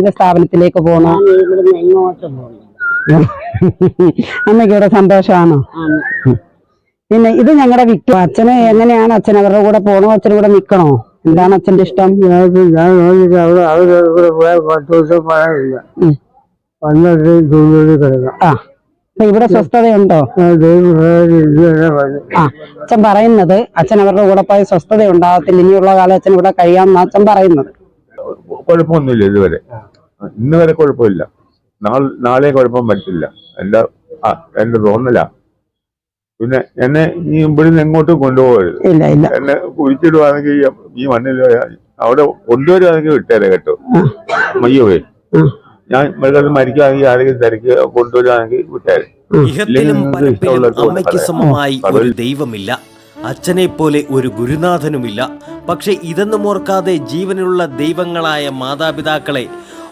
ഇതിന്റെ സ്ഥാപനത്തിലേക്ക് പോണോ? അമ്മയ്ക്ക് ഇവിടെ സന്തോഷമാണോ. പിന്നെ ഇത് ഞങ്ങളുടെ വിറ്റു. അച്ഛന് എങ്ങനെയാണ് അച്ഛൻ അവരുടെ കൂടെ പോണോ? അച്ഛനും കൂടെ നിക്കണോ? എന്താണ് അച്ഛന്റെ ഇഷ്ടം? ഞാൻ ആ. അപ്പൊ ഇവിടെ സ്വസ്ഥതയുണ്ടോ? ആ അച്ഛൻ പറയുന്നത് അച്ഛൻ അവരുടെ കൂടെ പോയ സ്വസ്ഥത ഉണ്ടാകത്തില്ല ഇനിയുള്ള കാലം അച്ഛൻ ഇവിടെ കഴിയാമെന്നാണ് അച്ഛൻ പറയുന്നത്. കുഴപ്പമൊന്നുമില്ല ഇതുവരെ. ഇന്ന് വരെ കുഴപ്പമില്ല. നാളെ നാളെ കുഴപ്പം പറ്റില്ല എന്റെ ആ എന്റെ തോന്നല. പിന്നെ എന്നെ ഈ ഇവിടുന്ന് എങ്ങോട്ടും കൊണ്ടുപോകരുത്. ഇല്ല ഇല്ല. എന്നെ കുഴിച്ചിടുവാണെങ്കിൽ ഈ- മണ്ണിൽ അവിടെ കൊണ്ടുവരുവാണെങ്കിൽ വിട്ടേരെ കേട്ടോ. മയ്യോവേ ഉം. ഞാൻ മൃഗത്തിൽ മരിക്കുവാണെങ്കിൽ ആരെങ്കിലും തിരക്ക് കൊണ്ടുവരുവാണെങ്കിൽ വിട്ടേരെ. ഇഹത്തിലും പരപ്പിലും അമ്മയ്ക്ക് സമമായി ഒരു ദൈവമില്ല. അച്ഛനെ പോലെ ഒരു ഗുരുനാഥനുമില്ല. പക്ഷെ ഇതൊന്നും ഓർക്കാതെ ജീവനുള്ള ദൈവങ്ങളായ മാതാപിതാക്കളെ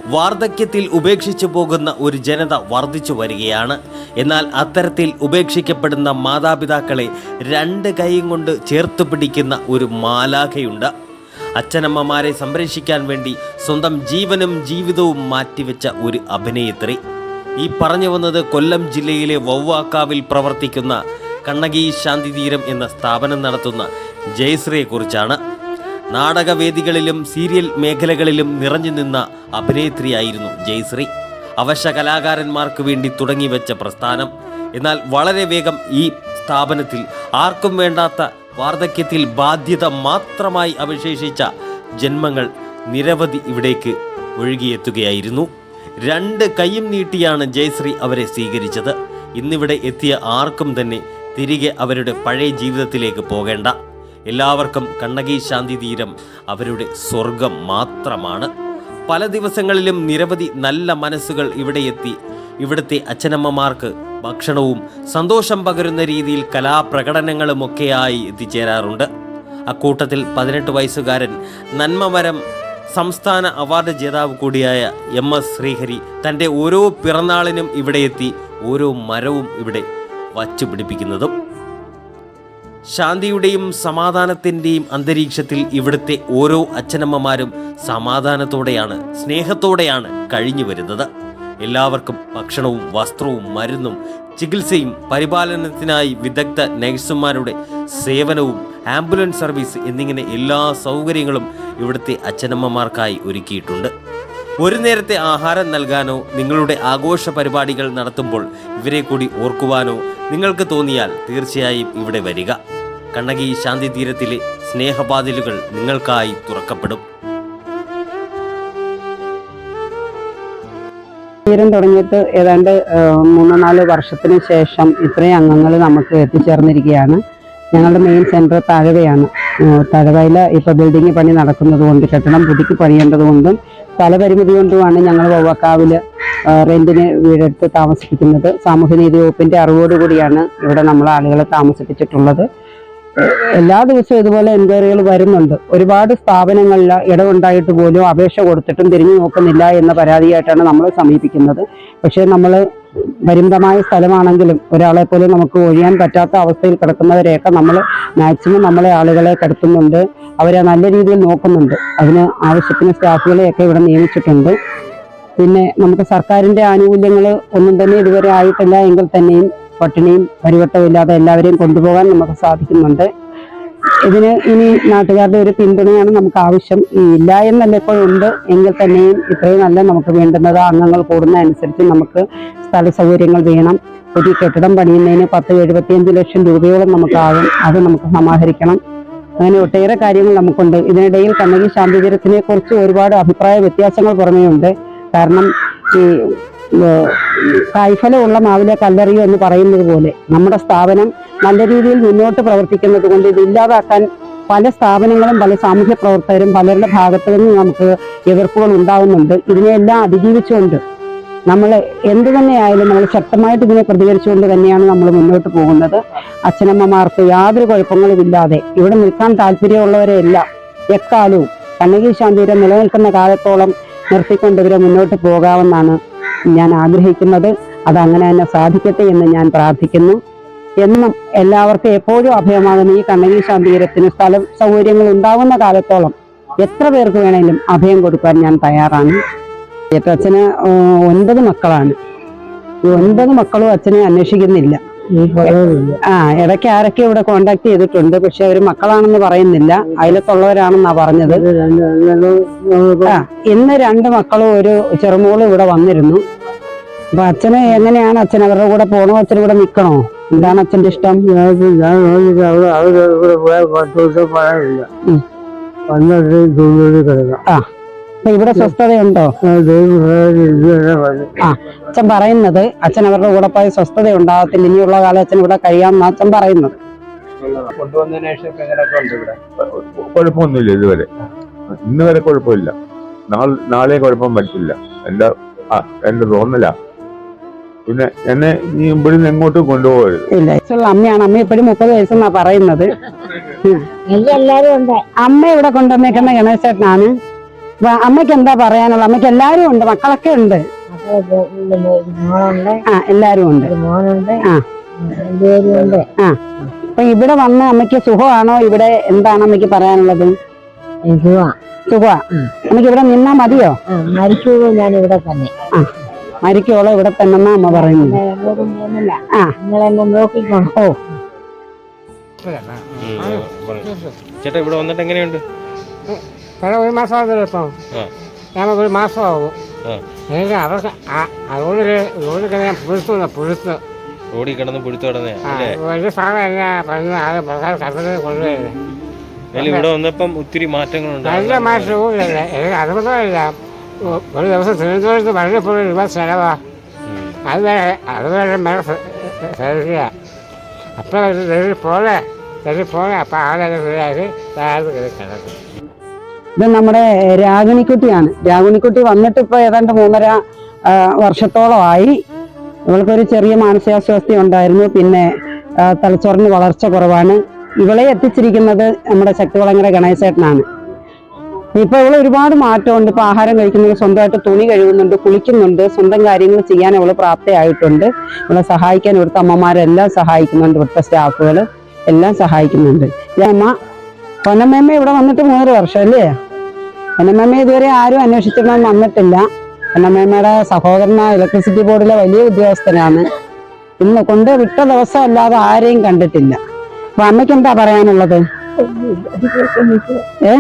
വാർദ്ധക്യത്തിൽ ഉപേക്ഷിച്ചു പോകുന്ന ഒരു ജനത വർദ്ധിച്ചു വരികയാണ്. എന്നാൽ അത്തരത്തിൽ ഉപേക്ഷിക്കപ്പെടുന്ന മാതാപിതാക്കളെ രണ്ട് കൈയും കൊണ്ട് ചേർത്ത് പിടിക്കുന്ന ഒരു മാലാഖയുണ്ട്. അച്ഛനമ്മമാരെ സംരക്ഷിക്കാൻ വേണ്ടി സ്വന്തം ജീവനും ജീവിതവും മാറ്റിവെച്ച ഒരു അഭിനേത്രി. ഈ പറഞ്ഞു വന്നത് കൊല്ലം ജില്ലയിലെ വവ്വാക്കാവിൽ പ്രവർത്തിക്കുന്ന കണ്ണകി ശാന്തി തീരം എന്ന സ്ഥാപനം നടത്തുന്ന ജയശ്രീയെക്കുറിച്ചാണ് നാടകവേദികളിലും സീരിയൽ മേഖലകളിലും നിറഞ്ഞു നിന്ന അഭിനേത്രിയായിരുന്നു ജയശ്രീ. അവശ കലാകാരന്മാർക്ക് വേണ്ടി തുടങ്ങിവെച്ച പ്രസ്ഥാനം. എന്നാൽ വളരെ വേഗം ഈ സ്ഥാപനത്തിൽ ആർക്കും വേണ്ടാത്ത വാർദ്ധക്യത്തിൽ ബാധ്യത മാത്രമായി അവശേഷിച്ച ജന്മങ്ങൾ നിരവധി ഇവിടേക്ക് ഒഴുകിയെത്തുകയായിരുന്നു. രണ്ട് കൈയും നീട്ടിയാണ് ജയശ്രീ അവരെ സ്വീകരിച്ചത്. ഇന്നിവിടെ എത്തിയ ആർക്കും തന്നെ തിരികെ അവരുടെ പഴയ ജീവിതത്തിലേക്ക് പോകേണ്ട. എല്ലാവർക്കും കണ്ണകി ശാന്തി തീരം അവരുടെ സ്വർഗം മാത്രമാണ്. പല ദിവസങ്ങളിലും നിരവധി നല്ല മനസ്സുകൾ ഇവിടെ എത്തി. ഇവിടുത്തെ അച്ഛനമ്മമാർക്ക് ഭക്ഷണവും സന്തോഷം പകരുന്ന രീതിയിൽ കലാപ്രകടനങ്ങളുമൊക്കെയായി എത്തിച്ചേരാറുണ്ട്. അക്കൂട്ടത്തിൽ പതിനെട്ട് വയസ്സുകാരൻ നന്മമരം സംസ്ഥാന അവാർഡ് ജേതാവ് കൂടിയായ എം എസ് ശ്രീഹരി തന്റെ ഓരോ പിറന്നാളിനും ഇവിടെ എത്തി ഓരോ മരവും ഇവിടെ വച്ചു പിടിപ്പിക്കുന്നതും ശാന്തിയുടെയും സമാധാനത്തിന്റെയും അന്തരീക്ഷത്തിൽ ഇവിടുത്തെ ഓരോ അച്ഛനമ്മമാരും സമാധാനത്തോടെയാണ് സ്നേഹത്തോടെയാണ് കഴിഞ്ഞു വരുന്നത്. എല്ലാവർക്കും ഭക്ഷണവും വസ്ത്രവും മരുന്നും ചികിത്സയും പരിപാലനത്തിനായി വിദഗ്ധ നഴ്സുമാരുടെ സേവനവും ആംബുലൻസ് സർവീസ് എന്നിങ്ങനെ എല്ലാ സൗകര്യങ്ങളും ഇവിടുത്തെ അച്ഛനമ്മമാർക്കായി ഒരുക്കിയിട്ടുണ്ട്. ഒരു നേരത്തെ ആഹാരം നൽകാനോ നിങ്ങളുടെ ആഘോഷ പരിപാടികൾ നടത്തുമ്പോൾ ഇവരെ കൂടി ഓർക്കുവാനോ നിങ്ങൾക്ക് തോന്നിയാൽ തീർച്ചയായും ഇവിടെ വരിക. കണ്ണകി ശാന്തി തീരത്തിലെ സ്നേഹപാതിലുകൾ നിങ്ങൾക്കായി തുറക്കപ്പെടും. തീരം തുടങ്ങിയിട്ട് ഏതാണ്ട് മൂന്നോ നാല് വർഷത്തിന് ശേഷം ഇത്രയും അംഗങ്ങൾ നമുക്ക് എത്തിച്ചേർന്നിരിക്കുകയാണ്. ഞങ്ങളുടെ മെയിൻ സെന്റർ താഴവയാണ്. താഴവയിൽ ഇപ്പോൾ ബിൽഡിംഗ് പണി നടക്കുന്നത് കൊണ്ട് കെട്ടിടം പുതുക്കി പണിയേണ്ടത് കൊണ്ടും സ്ഥലപരിമിതി കൊണ്ടുമാണ് ഞങ്ങൾ വവ്വക്കാവിൽ റെന്റിന് വീടെടുത്ത് താമസിപ്പിക്കുന്നത്. സാമൂഹ്യനീതി വകുപ്പിന്റെ അറിവോടുകൂടിയാണ് ഇവിടെ നമ്മൾ ആളുകളെ താമസിപ്പിച്ചിട്ടുള്ളത്. എല്ലാ ദിവസവും ഇതുപോലെ എൻക്വയറികൾ വരുന്നുണ്ട്. ഒരുപാട് സ്ഥാപനങ്ങളിൽ ഇടമുണ്ടായിട്ട് പോലും അപേക്ഷ കൊടുത്തിട്ടും തിരിഞ്ഞു നോക്കുന്നില്ല എന്ന പരാതിയായിട്ടാണ് നമ്മൾ സമീപിക്കുന്നത്. പക്ഷേ നമ്മൾ പരിമിതമായ സ്ഥലമാണെങ്കിലും ഒരാളെ പോലും നമുക്ക് ഒഴിയാൻ പറ്റാത്ത അവസ്ഥയിൽ കിടക്കുന്നവരെയൊക്കെ നമ്മൾ മാക്സിമം നമ്മളെ ആളുകളെ കിടത്തുന്നുണ്ട്. അവരെ നല്ല രീതിയിൽ നോക്കുന്നുണ്ട്. അതിന് ആവശ്യത്തിന് സ്റ്റാഫുകളെയൊക്കെ ഇവിടെ നിയമിച്ചിട്ടുണ്ട്. പിന്നെ നമുക്ക് സർക്കാരിന്റെ ആനുകൂല്യങ്ങൾ ഒന്നും തന്നെ ഇതുവരെ ആയിട്ടില്ല. എങ്കിൽ തന്നെയും പട്ടിണിയും പരിവട്ടവും ഇല്ലാതെ എല്ലാവരെയും കൊണ്ടുപോകാൻ നമുക്ക് സാധിക്കുന്നുണ്ട്. ഇതിന് ഇനി നാട്ടുകാരുടെ ഒരു പിന്തുണയാണ് നമുക്ക് ആവശ്യം. ഇല്ല എന്നല്ല ഇപ്പോൾ ഉണ്ട്. എങ്കിൽ തന്നെയും ഇത്രയും നല്ല നമുക്ക് വേണ്ടുന്നത് അംഗങ്ങൾ കൂടുന്ന അനുസരിച്ച് നമുക്ക് സ്ഥല സൗകര്യങ്ങൾ വേണം. ഒരു കെട്ടിടം പണിയുന്നതിന് പത്ത് എഴുപത്തിയഞ്ച് ലക്ഷം രൂപയോളം നമുക്കാകും അത് നമുക്ക് സമാഹരിക്കണം. അങ്ങനെ ഒട്ടേറെ കാര്യങ്ങൾ നമുക്കുണ്ട്. ഇതിനിടയിൽ കണ്ണകി ശാന്തിതീരത്തിനെ കുറിച്ച് ഒരുപാട് അഭിപ്രായ വ്യത്യാസങ്ങൾ പുറമേയുണ്ട്. കാരണം ഈ കായ്ഫലമുള്ള മാവിലെ കല്ലെറിയോ എന്ന് പറയുന്നത് പോലെ നമ്മുടെ സ്ഥാപനം നല്ല രീതിയിൽ മുന്നോട്ട് പ്രവർത്തിക്കുന്നത് കൊണ്ട് ഇത് ഇല്ലാതാക്കാൻ പല സ്ഥാപനങ്ങളും പല സാമൂഹ്യ പ്രവർത്തകരും പലരുടെ ഭാഗത്തു നിന്നും നമുക്ക് എതിർപ്പുകൾ ഉണ്ടാകുന്നുണ്ട് ഇതിനെയെല്ലാം അതിജീവിച്ചുകൊണ്ട് നമ്മൾ എന്ത് തന്നെയായാലും നമ്മൾ ശക്തമായിട്ട് ഇതിനെ പ്രതികരിച്ചുകൊണ്ട് തന്നെയാണ് നമ്മൾ മുന്നോട്ട് പോകുന്നത്. അച്ഛനമ്മമാർക്ക് യാതൊരു കുഴപ്പങ്ങളും ഇല്ലാതെ ഇവിടെ നിൽക്കാൻ താല്പര്യമുള്ളവരെല്ലാം എക്കാലവും കണ്ണകി ശാന്തിയുടെ നിലനിൽക്കുന്ന കാലത്തോളം നിർത്തിക്കൊണ്ട് ഇവരെ മുന്നോട്ട് പോകാമെന്നാണ് ഞാൻ ആഗ്രഹിക്കുന്നത് അത് അങ്ങനെ തന്നെ സാധിക്കട്ടെ എന്ന് ഞാൻ പ്രാർത്ഥിക്കുന്നു. എന്നും എല്ലാവർക്കും എപ്പോഴും അഭയമാകുന്ന ഈ കണ്ണകി ശാന്തീരത്തിന് സ്ഥല സൗകര്യങ്ങൾ ഉണ്ടാകുന്ന കാലത്തോളം എത്ര പേർക്ക് വേണമെങ്കിലും അഭയം കൊടുക്കാൻ ഞാൻ തയ്യാറാണ്. ഏറ്റവും അച്ഛന് ഒൻപത് മക്കളാണ്. ഈ ഒൻപത് മക്കളും അച്ഛനെ അന്വേഷിക്കുന്നില്ല. ആ ഇടയ്ക്ക് ആരൊക്കെ ഇവിടെ കോണ്ടാക്ട് ചെയ്തിട്ടുണ്ട്? പക്ഷെ അവർ മക്കളാണെന്ന് പറയുന്നില്ല. അയലത്തുള്ളവരാണെന്നാ പറഞ്ഞത്. ആ ഇന്ന് രണ്ട് മക്കളും ഒരു ചെറുമോളും ഇവിടെ വന്നിരുന്നു. അപ്പൊ അച്ഛന് എങ്ങനെയാണ് അച്ഛൻ? അവരുടെ കൂടെ പോണോ? അച്ഛൻ ഇവിടെ നിക്കണോ? എന്താണ് അച്ഛന്റെ ഇഷ്ടം. വന്നിട്ട് ആ. ഇവിടെ സ്വസ്ഥതയുണ്ടോ? ആ, അച്ഛൻ പറയുന്നത് അച്ഛൻ അവരുടെ കൂടെ പോയി സ്വസ്ഥത ഉണ്ടാകത്തില്ല ഇനിയുള്ള കാലം അച്ഛൻ ഇവിടെ കഴിയാമെന്നാ അച്ഛൻ പറയുന്നത്. കുഴപ്പമൊന്നുമില്ല ഇതുവരെ. ഇന്ന് വരെ കുഴപ്പമില്ല. നാളെ കുഴപ്പം പറ്റില്ല എന്റെ എന്റെ തോന്നല? പിന്നെ എന്നെ നീ ഇവിടുന്ന് എങ്ങോട്ടും കൊണ്ടുപോകരുത്. ഇല്ല അമ്മയാണ്. അമ്മ ഇപ്പോഴും മുപ്പത് വയസ്സെന്നാ പറയുന്നത്. അമ്മ ഇവിടെ കൊണ്ടുവന്നേക്കുന്ന ഗണേശേട്ടനാണ്. അമ്മയ്ക്ക് എന്താ പറയാനുള്ള അമ്മയ്ക്ക് എല്ലാരും ഉണ്ട് മക്കളൊക്കെ ഉണ്ട്. ആ എല്ലാരും ഉണ്ട്. ആ. ആ. അപ്പൊ ഇവിടെ വന്ന് അമ്മയ്ക്ക് സുഖമാണോ? ഇവിടെ എന്താണ് അമ്മയ്ക്ക് പറയാനുള്ളത്? സുഖമാ. അമ്മയ്ക്ക് ഇവിടെ നിന്നാ മതിയോ? മരിക്കുള്ളൂ ഞാൻ ഇവിടെ തന്നെ. മരിക്കോളോ ഇവിടെ തന്നെ അമ്മ പറയുന്നു ആ. ഓ. ചേട്ടാ ഇവിടെ വന്നിട്ട് എങ്ങനെയുണ്ട്? കാരണം ഒരു മാസം ആകുന്നില്ല ഇപ്പം. നമുക്ക് ഒരു മാസമാകും. എനിക്ക് അവർക്ക് റോഡിൽ റോഡിൽ കിടന്ന് പുഴുത്തുന്ന പുഴുത്ത് റോഡിൽ കിടന്ന് പുഴുത്തു കിടന്നേ വലിയ സാധനം എന്നാ പറഞ്ഞ ആകെ കൊണ്ടുവരുന്നത് ഇവിടെ വന്നപ്പം ഒത്തിരി മാറ്റങ്ങളുണ്ട്. നല്ല മാറ്റവും ഇല്ല എനിക്ക് അതുകൊണ്ടല്ല ഒരു ദിവസം തിരുവനന്തപുരത്ത് വളരെ പോലും രൂപ ചെലവാ. അത് അത് വരെ മേലെ സഹിക്കുക അപ്പം ഡെലിവറി പോലെ പോലെ അപ്പൊ ആളെ കിടക്കും. ഇത് നമ്മുടെ രാഗിണിക്കുട്ടിയാണ്. രാഗിണിക്കുട്ടി വന്നിട്ട് ഇപ്പൊ ഏതാണ്ട് മൂന്നര വർഷത്തോളമായി. ഇവൾക്കൊരു ചെറിയ മാനസികാസ്വാസ്ഥ ഉണ്ടായിരുന്നു. പിന്നെ തലച്ചോറിന് വളർച്ച കുറവാണ്. ഇവളെ എത്തിച്ചിരിക്കുന്നത് നമ്മുടെ ശക്തിവളങ്ങര ഗണേശേട്ടനാണ്. ഇപ്പൊ ഇവൾ ഒരുപാട് മാറ്റമുണ്ട്. ഇപ്പൊ ആഹാരം കഴിക്കുന്നത് സ്വന്തമായിട്ട് തുണി കഴുകുന്നുണ്ട് കുളിക്കുന്നുണ്ട്. സ്വന്തം കാര്യങ്ങൾ ചെയ്യാൻ അവൾ പ്രാപ്തയായിട്ടുണ്ട്. ഇവളെ സഹായിക്കാൻ ഇവിടുത്തെ അമ്മമാരെല്ലാം സഹായിക്കുന്നുണ്ട്. ഇവിടുത്തെ സ്റ്റാഫുകൾ എല്ലാം സഹായിക്കുന്നുണ്ട്. അമ്മ പൊന്നമ്മ ഇവിടെ വന്നിട്ട് മൂന്നര വർഷം അല്ലേ? പൊന്നമ്മ ഇതുവരെ ആരും അന്വേഷിച്ചിട്ടൊന്നും വന്നിട്ടില്ല. പൊന്നമ്മയുടെ സഹോദരന ഇലക്ട്രിസിറ്റി ബോർഡിലെ വലിയ ഉദ്യോഗസ്ഥനാണ്. ഇന്ന് കൊണ്ട് വിട്ട ദിവസം അല്ലാതെ ആരെയും കണ്ടിട്ടില്ല. അപ്പൊ അമ്മയ്ക്ക് എന്താ പറയാനുള്ളത്? ഏ?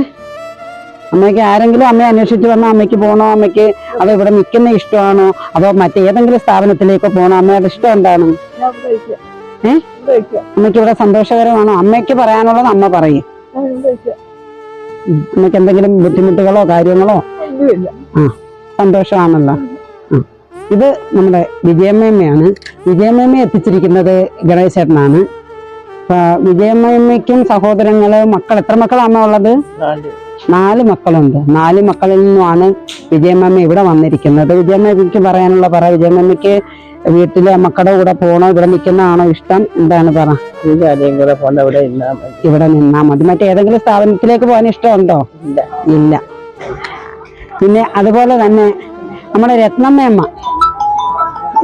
അമ്മയ്ക്ക് ആരെങ്കിലും അമ്മയെ അന്വേഷിച്ച് വന്നാൽ അമ്മയ്ക്ക് പോകണോ അമ്മയ്ക്ക് അതോ ഇവിടെ നിൽക്കുന്ന ഇഷ്ടമാണോ? അതോ മറ്റേതെങ്കിലും സ്ഥാപനത്തിലേക്കോ പോകണോ അമ്മയുടെ ഇഷ്ടം എന്താണ്? ഏ? അമ്മയ്ക്ക് ഇവിടെ സന്തോഷകരമാണോ? അമ്മയ്ക്ക് പറയാനുള്ളത് അമ്മ പറയും. അമ്മയ്ക്ക് എന്തെങ്കിലും ബുദ്ധിമുട്ടുകളോ കാര്യങ്ങളോ? ആ. സന്തോഷമാണല്ലോ. ഇത് നമ്മുടെ വിജയമ്മയമ്മയാണ്. വിജയമ്മയമ്മ എത്തിച്ചിരിക്കുന്നത് ഗണേശേട്ടനാണ്. വിജയമ്മയമ്മയ്ക്കും സഹോദരങ്ങൾ മക്കൾ എത്ര മക്കളാണ് ഉള്ളത്? നാല്. മക്കളുണ്ട്. നാല് മക്കളിൽ നിന്നുമാണ് വിജയമ്മ ഇവിടെ വന്നിരിക്കുന്നത്. വിജയമ്മയ്ക്ക് പറയാനുള്ള പറ. വിജയമ്മയ്ക്ക് വീട്ടിലെ മക്കളുടെ കൂടെ പോണോ? ഇവിടെ നിൽക്കുന്നതാണോ ഇഷ്ടം? എന്താണ് പറ. കൂടെ കൊണ്ട് ഇവിടെ ഇവിടെ നിന്നാ മതി. മറ്റേതെങ്കിലും സ്ഥാപനത്തിലേക്ക് പോകാൻ ഇഷ്ടമുണ്ടോ? ഇല്ല. ഇല്ല. പിന്നെ അതുപോലെ തന്നെ നമ്മുടെ രത്നമ്മയമ്മ.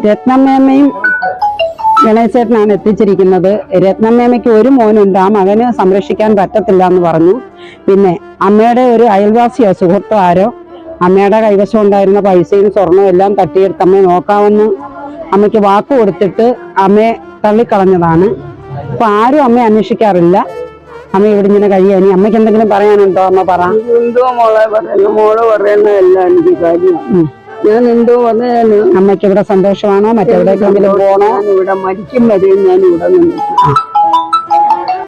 രത്നമ്മയമ്മയും ഗണേശേട്ടനാണ് എത്തിച്ചിരിക്കുന്നത്. രത്നമ്മയമ്മയ്ക്ക് ഒരു മോനുണ്ട്. ആ മകന് സംരക്ഷിക്കാൻ പറ്റത്തില്ല എന്ന് പറഞ്ഞു. പിന്നെ അമ്മയുടെ ഒരു അയൽവാസിയോ സുഹൃത്തോ ആരോ അമ്മയുടെ കൈവശം ഉണ്ടായിരുന്ന പൈസയും സ്വർണവും എല്ലാം തട്ടിയെടുത്ത് അമ്മയെ നോക്കാമെന്ന് അമ്മയ്ക്ക് വാക്ക് കൊടുത്തിട്ട് അമ്മയെ തള്ളിക്കളഞ്ഞതാണ്. അപ്പൊ ആരും അമ്മയെ അന്വേഷിക്കാറില്ല. അമ്മ ഇവിടെ ഇങ്ങനെ കഴിയാ. ഇനി അമ്മയ്ക്ക് എന്തെങ്കിലും പറയാനുണ്ടോ? അമ്മ പറ. എന്തോ മോളെ പറയുന്നു. മോൾ പറയുന്നതല്ല എനിക്ക് കാര്യം ഞാൻ എന്തോ പറഞ്ഞു അമ്മയ്ക്ക് ഇവിടെ സന്തോഷമാണോ? മറ്റെവിടേക്കെങ്കിലും പോണോ? ഇവിടെ മരിക്കും വരെയും ഞാൻ ഇവിടെ നിന്നു